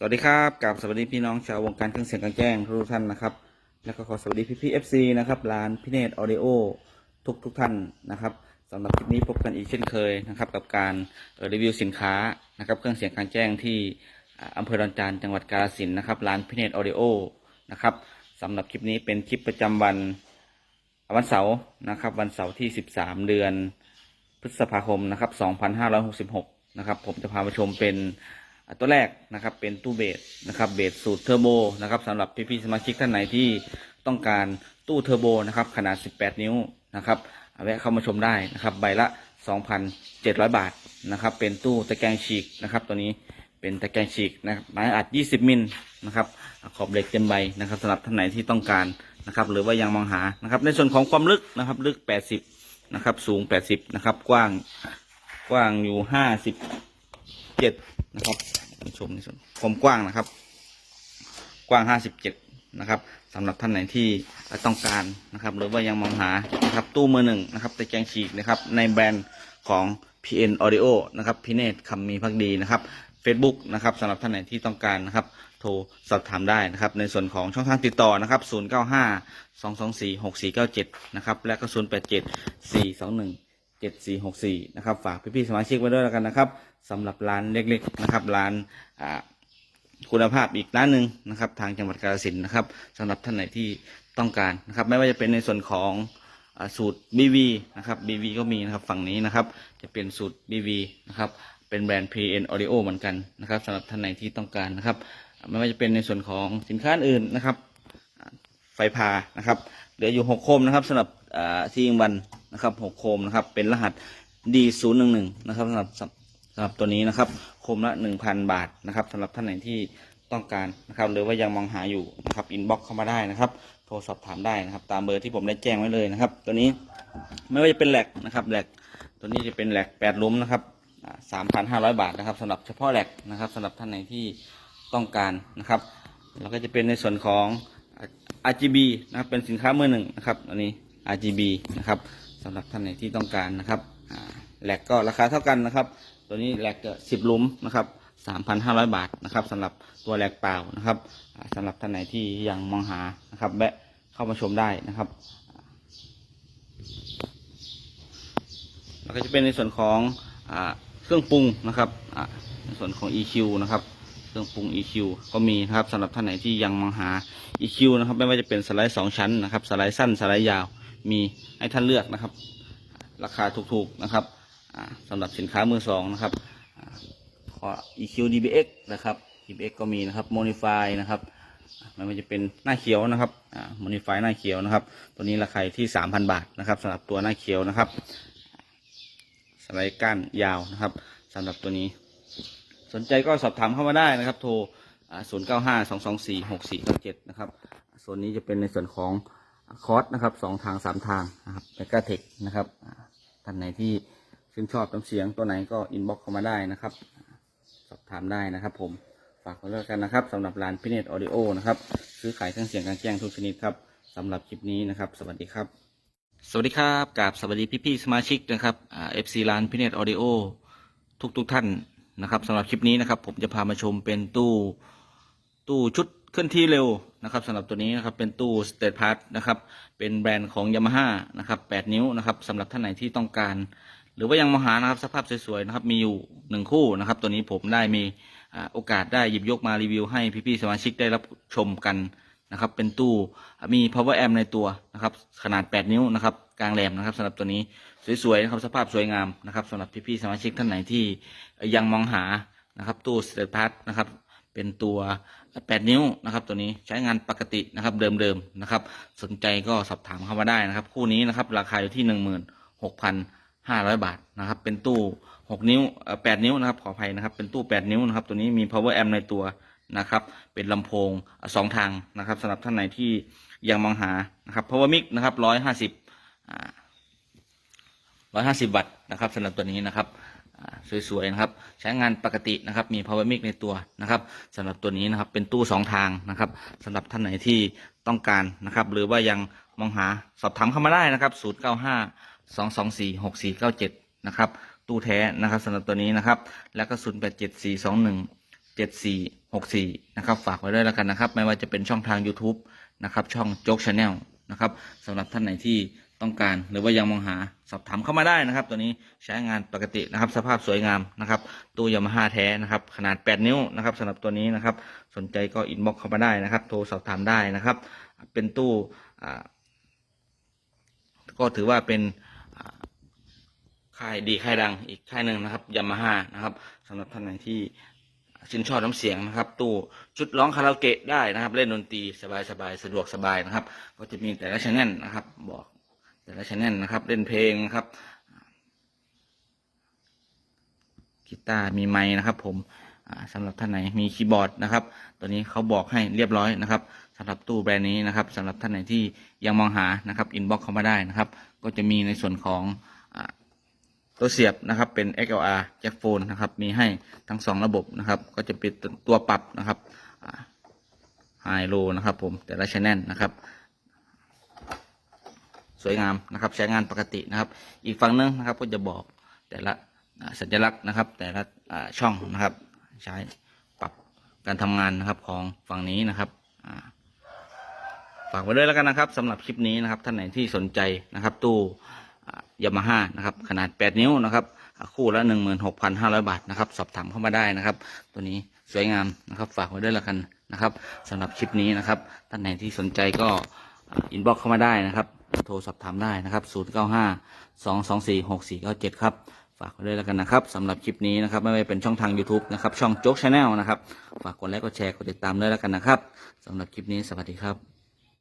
สวัสดีครับกับสวัสดีพี่น้องชาววงการเครื่องเสียงกลางแจ้งทุกท่านนะครับ แล้วก็ขอสวัสดีพี่พี่เอฟซีนะครับร้านพิเนตออเดโอทุกทุกท่านนะครับสำหรับคลิปนี้พบกันอีกเช่นเคยนะครับกับการรีวิวสินค้านะครับเครื่องเสียงกลางแจ้งที่อ่าอำเภอดอนจานจังหวัดกาฬสินนะครับร้านพิเนตออเดโอนะครับสำหรับคลิปนี้เป็นคลิปประจำวันวันเสาร์นะครับวันเสาร์ที่ 13 เดือนพฤษภาคมนะครับ2566นะครับผมจะพามาชมเป็น ตัวแรกนะครับเป็นตู้เบสนะครับเบสสูตรเทอร์โบนะครับสำหรับพี่ๆสมาชิกท่านไหนที่ต้องการตู้เทอร์โบนะครับขนาด 18 นิ้วนะครับเอาแวะเข้ามาชมได้นะครับใบละ 2,700 บาทนะครับเป็นตู้ตะแกรงฉีกนะครับตัวนี้เป็นตะแกรงฉีกนะครับไม้อัด 20 มิลนะครับขอบเหล็กเต็มใบนะครับสำหรับท่านไหนที่ต้องการนะครับหรือว่ายังมองหานะครับในส่วนของความลึกนะครับลึก 80นะครับสูง 80นะครับกว้างกว้างอยู่ 57 นะครับชมในส่วนความกว้างนะครับ กว้าง57นะครับสำหรับท่านไหนที่ต้องการนะครับ หรือว่ายังมองหานะครับตู้มือหนึ่งนะครับตะแกรงฉีกนะครับในแบรนด์ของ PN Audio นะครับพิเนตคำมีพักดีนะครับ Facebook นะครับสำหรับท่านไหนที่ต้องการนะครับ โทรสอบถามได้นะครับ ในส่วนของช่องทางติดต่อนะครับ 095 224 6497 นะครับ และก็ 087 421 7464 นะครับ ฝากพี่ๆสมาชิกไว้ด้วยแล้วกันนะครับ สำหรับร้านเล็กๆนะครับร้านคุณภาพอีกร้านหนึ่งนะครับทางจังหวัดกาฬสินธุ์นะครับสำหรับท่านไหนที่ต้องการนะครับ ไม่ว่าจะเป็นในส่วนของอสูตร BV นะครับ BV ก็มีนะครับฝั่งนี้นะครับ จะเป็นสูตร BV นะครับเป็นแบรนด์ PN Audio เหมือนกันนะครับสำหรับท่านไหนที่ต้องการนะครับ ไม่ว่าจะเป็นในส่วนของสินค้าอื่นนะครับ ไฟพานะครับเหลืออยู่หกโคมนะครับสำหรับที่ยิงวันนะครับหกโคมนะครับ เป็นรหัส D 0 1 1 นะครับสำหรับำหรับตัวนี้นะครับโคมละหนึ่งพันบาทนะครับสำหรับท่านไหนที่ต้องการนะครับหรือว่ายังมองหาอยู่นะครับอินบ็อกเข้ามาได้นะครับ โทรสอบถามได้นะครับ ตามเบอร์ที่ผมได้แจ้งไว้เลยนะครับ ตัวนี้ไม่ว่าจะเป็นแหลกนะครับแหลกตัวนี้จะเป็นแหลกแปดลุ้มนะครับสามพันห้าร้อยบาทนะครับสำหรับเฉพาะแหลกนะครับสำหรับท่านไหนที่ต้องการนะครับแล้วก็จะเป็นในส่วนของ RGB นะครับเป็นสินค้ามือหนึ่งนะครับอันนี้ RGB นะครับสำหรับท่านไหนที่ต้องการนะครับแหลกก็ราคาเท่ากันนะครับ ตัวนี้แหลกสิบลุ้มนะครับสามพันห้าร้อยบาทนะครับสำหรับตัวแหลกเปล่านะครับสำหรับท่านไหนที่ยังมองหานะครับแวะเข้ามาชมได้นะครับแล้วก็จะเป็นในส่วนของอเครื่องปรุงนะครับในส่วนของ EQ นะครับเครื่องปรุง EQ ก็มีนะครับสำหรับท่านไหนที่ยังมองหา EQ นะครับ ไม่ว่าจะเป็นสไลด์สองชั้นนะครับ สไลด์สั้นสไลด์ยาวมีให้ท่านเลือกนะครับ ราคาถูกๆนะครับ สำหรับสินค้ามือสองนะครับอ่าขอ EQ DBX นะครับ DBX ก็มีนะครับ Modify นะครับม่ว่าจะเป็นหน้าเขียวนะครับอ่า Modify หน้าเขียวนะครับ ตัวนี้ราคาที่ 3,000 บาทนะครับสำหรับตัวหน้าเขียวนะครับ สไลด์ก้านยาวนะครับสำหรับตัวนี้ สนใจก็สอบถามเข้ามาได้นะครับ โทรศูนย์เก้าห้าสองสองสี่หกสี่เก้าเจ็ดนะครับส่วนนี้จะเป็นในส่วนของคอร์สนะครับสองทางสามทางนะครับแมกาเทคนะครับท่านไหนที่ ชื่นชอบน้ำเสียงตัวไหนก็อินบ็อกเข้ามาได้นะครับ สอบถามได้นะครับ ผมฝากไว้แล้วกันนะครับสำหรับร้านพิเนตออดิโอนะครับซื้อขายเครื่องเสียงกลางแจ้งทุกชนิดครับสำหรับคลิปนี้นะครับ สวัสดีครับ สวัสดีครับกับสวัสดีพี่ๆสมาชิกนะครับเอฟซีร้านพิเนตออดิโอทุกทุกท่านนะครับสำหรับคลิปนี้นะครับ ผมจะพามาชมเป็นตู้ตู้ชุดเคลื่อนที่เร็วนะครับสำหรับตัวนี้นะครับเป็นตู้สเตทพาร์ทนะครับเป็นแบรนด์ของยามาฮ่านะครับ8นิ้วนะครับสำหรับท่านไหนที่ต้องการ หรือว่ายังมหานะครับสภาพสวยๆนะครับมีอยู่หนึ่งคู่นะครับ ตัวนี้ผมได้มีโอกาสได้หยิบยกมารีวิวให้พี่ๆสมาชิกได้รับชมกันนะครับ เป็นตู้มี power amp ในตัวนะครับ ขนาด 8 นิ้วนะครับ กลางแหลมนะครับสำหรับตัวนี้สวยๆนะครับสภาพสวยงามนะครับสำหรับพี่ๆสมาชิกท่านไหนที่ยังมองหานะครับ ตู้สเตทพาร์ทนะครับ เป็นตัว 8 นิ้วนะครับ ตัวนี้ใช้งานปกตินะครับเดิมๆนะครับ สนใจก็สอบถามเข้ามาได้นะครับ คู่นี้นะครับ ราคาอยู่ที่ 16,500บาทนะครับ เป็นตู้6นิ้วเอ่อ8นิ้วนะครับขออภัยนะครับ เป็นตู้8นิ้วนะครับ ตัวนี้มี power amp ในตัวนะครับ เป็นลำโพงสองทางนะครับสำหรับท่านไหนที่ยังมองหานะครับ power mic นะครับ150อ่า150วัตต์นะครับสำหรับตัวนี้นะครับสวยๆนะครับ ใช้งานปกตินะครับ มี power mic ในตัวนะครับสำหรับตัวนี้นะครับเป็นตู้สองทางนะครับสำหรับท่านไหนที่ต้องการนะครับ หรือว่ายังมองหาสอบถามเข้ามาได้นะครับ 095 224 6497นะครับตู้แท้นะครับสำหรับตัวนี้นะครับ แล้วก็087421 74 64นะครับฝากไว้ด้วยแล้วกันนะครับ ไม่ว่าจะเป็นช่องทาง YouTube นะครับช่องโจ๊กชาแนลนะครับสำหรับท่านไหนที่ต้องการหรือว่ายังมองหาสอบถามเข้ามาได้นะครับ ตัวนี้ใช้งานปกตินะครับ สภาพสวยงามนะครับตู้ยามาฮ่าแท้นะครับ ขนาด 8 นิ้วนะครับสำหรับตัวนี้นะครับ สนใจก็อินบ็อกเข้ามาได้นะครับ โทรสอบถามได้นะครับ เป็นตู้อ่าก็ถือว่าเป็น ค่ายดีค่ายดังอีกค่ายหนึ่งนะครับยามาฮ่านะครับสำหรับท่านไหนที่ชื่นชอบน้ำเสียงนะครับ ตู้ชุดร้องคาราโอเกะได้นะครับ เล่นดนตรีสบายๆสะดวกสบายนะครับ ก็จะมีแต่ละชแนลนะครับ บอกแต่ละชแนลนะครับ เล่นเพลงนะครับกีตาร์มีไม้นะครับ ผมอ่าสำหรับท่านไหนมีคีย์บอร์ดนะครับ ตัวนี้เขาบอกให้เรียบร้อยนะครับสำหรับตู้แบรนด์นี้นะครับสำหรับท่านไหนที่ยังมองหานะครับอินบ็อกเข้ามาได้นะครับ ก็จะมีในส่วนของ ตัวเสียบนะครับเป็น XLR jack phone นะครับ มีให้ทั้งสองระบบนะครับ ก็จะเป็นตัวปรับนะครับไฮโลนะครับผมแต่ละชแนลนะครับ สวยงามนะครับใช้งานปกตินะครับ อีกฝั่งหนึงนะครับก็จะบอกแต่ละสัญลักษณ์นะครับ แต่ละช่องนะครับ ใช้ปรับการทำงานนะครับของฝั่งนี้นะครับฝากไว้ด้วยแล้วกันนะครับสำหรับคลิปนี้นะครับท่านไหนที่สนใจนะครับตู้ ยามาฮ่านะครับขนาด 8 นิ้วนะครับอ่าคู่ละ 16,500 บาทนะครับ สอบถามเข้ามาได้นะครับ ตัวนี้สวยงามนะครับฝากไว้ด้วยแล้วกันนะครับสำหรับคลิปนี้นะครับท่านไหนที่สนใจก็อินบ็อกเข้ามาได้นะครับ โทรสอบถามได้นะครับ 095 224 6497 ครับฝากไว้ด้วยแล้วกันนะครับสำหรับคลิปนี้นะครับ ไม่ว่าเป็นช่องทาง YouTube นะครับ ช่องโจ๊กชาแนลนะครับ ฝากกดไลค์กดแชร์กดติดตามด้วยแล้วกันนะครับสำหรับคลิปนี้สวัสดีครับ